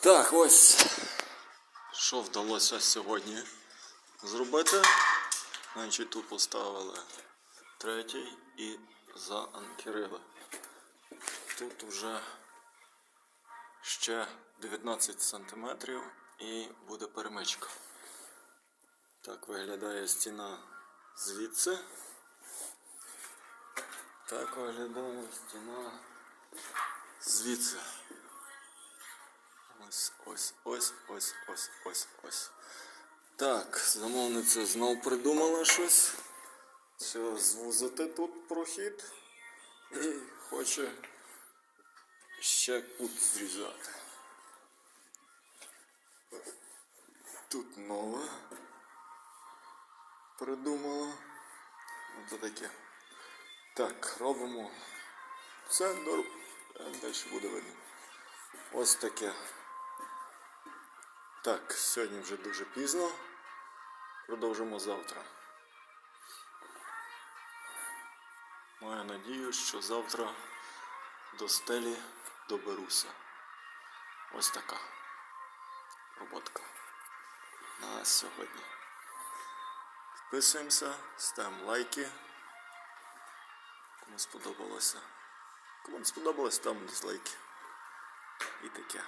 Так, ось що вдалося сьогодні зробити. Значить, тут поставили третій і заанкерили. Тут вже ще 19 сантиметрів і буде перемичка. Так виглядає стіна звідси. Так виглядає стіна звідси. Ось, ось, ось, ось, ось, ось, ось. Так, замовниця знов придумала щось. Це звузити тут прохід і хоче ще кут зрізати. Тут нове придумала. Ось таке. Так, робимо це до... Далі буде видно. Ось таке. Так, сьогодні вже дуже пізно. Продовжимо завтра. Маю надію, що завтра до стелі доберуся. Ось така роботка на сьогодні. Підписуємося, ставимо лайки. Кому сподобалося. Кому не сподобалось, там дизлайки. І таке.